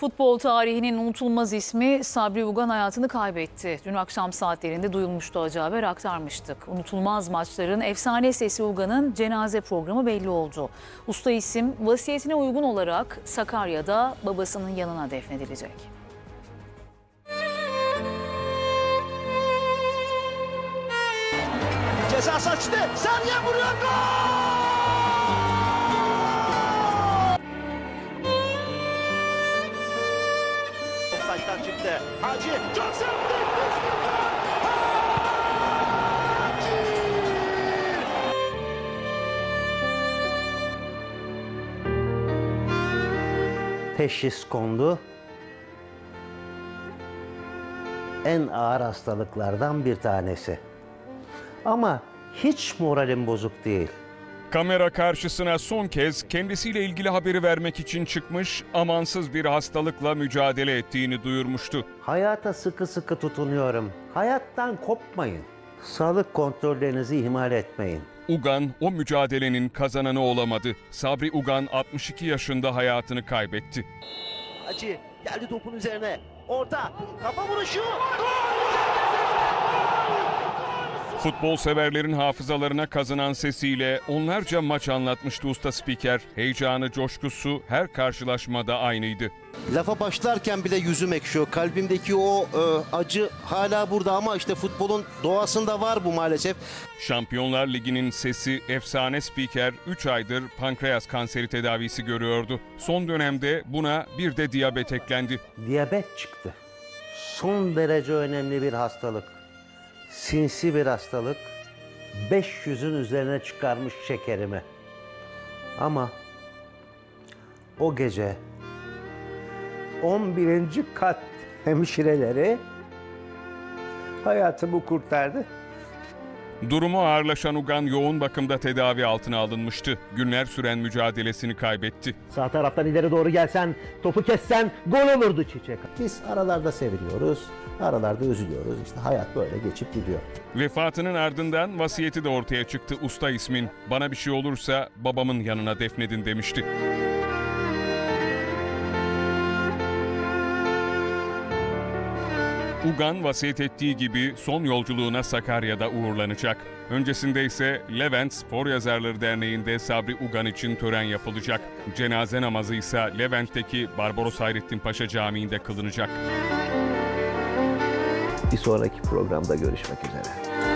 Futbol tarihinin unutulmaz ismi Sabri Ugan hayatını kaybetti. Dün akşam saatlerinde duyulmuştu acı haber aktarmıştık. Unutulmaz maçların efsane sesi Ugan'ın cenaze programı belli oldu. Usta isim vasiyetine uygun olarak Sakarya'da babasının yanına defnedilecek. Ceza saçtı. Saniye vuruyor. Gol! Offside'dan çıktı. Hacı çok sert. teşhis kondu. En ağır hastalıklardan bir tanesi. Ama hiç moralim bozuk değil. Kamera karşısına son kez kendisiyle ilgili haberi vermek için çıkmış, amansız bir hastalıkla mücadele ettiğini duyurmuştu. Hayata sıkı sıkı tutunuyorum. Hayattan kopmayın. Sağlık kontrollerinizi ihmal etmeyin. Ugan o mücadelenin kazananı olamadı. Sabri Ugan 62 yaşında hayatını kaybetti. Hacı geldi topun üzerine. Orta. Kafa vuruşu. Gol! Futbol severlerin hafızalarına kazınan sesiyle onlarca maç anlatmıştı usta spiker. Heyecanı, coşkusu her karşılaşmada aynıydı. Lafa başlarken bile yüzüm ekşiyor. Kalbimdeki o e, acı hala burada ama işte futbolun doğasında var bu maalesef. Şampiyonlar Ligi'nin sesi efsane spiker 3 aydır pankreas kanseri tedavisi görüyordu. Son dönemde buna bir de diyabet eklendi. Diyabet çıktı. Son derece önemli bir hastalık. Sinsi bir hastalık. 500'ün üzerine çıkarmış şekerimi. Ama o gece 11. kat hemşireleri hayatımı kurtardı. Durumu ağırlaşan Ugan yoğun bakımda tedavi altına alınmıştı. Günler süren mücadelesini kaybetti. Sağ taraftan ileri doğru gelsen, topu kessen gol olurdu Çiçek. Biz aralarda seviniyoruz, aralarda üzülüyoruz. İşte hayat böyle geçip gidiyor. Vefatının ardından vasiyeti de ortaya çıktı usta ismin. Bana bir şey olursa babamın yanına defnedin demişti. Ugan vasiyet ettiği gibi son yolculuğuna Sakarya'da uğurlanacak. Öncesinde ise Levent Spor Yazarları Derneği'nde Sabri Ugan için tören yapılacak. Cenaze namazı ise Levent'teki Barbaros Hayrettin Paşa Camii'nde kılınacak. Bir sonraki programda görüşmek üzere.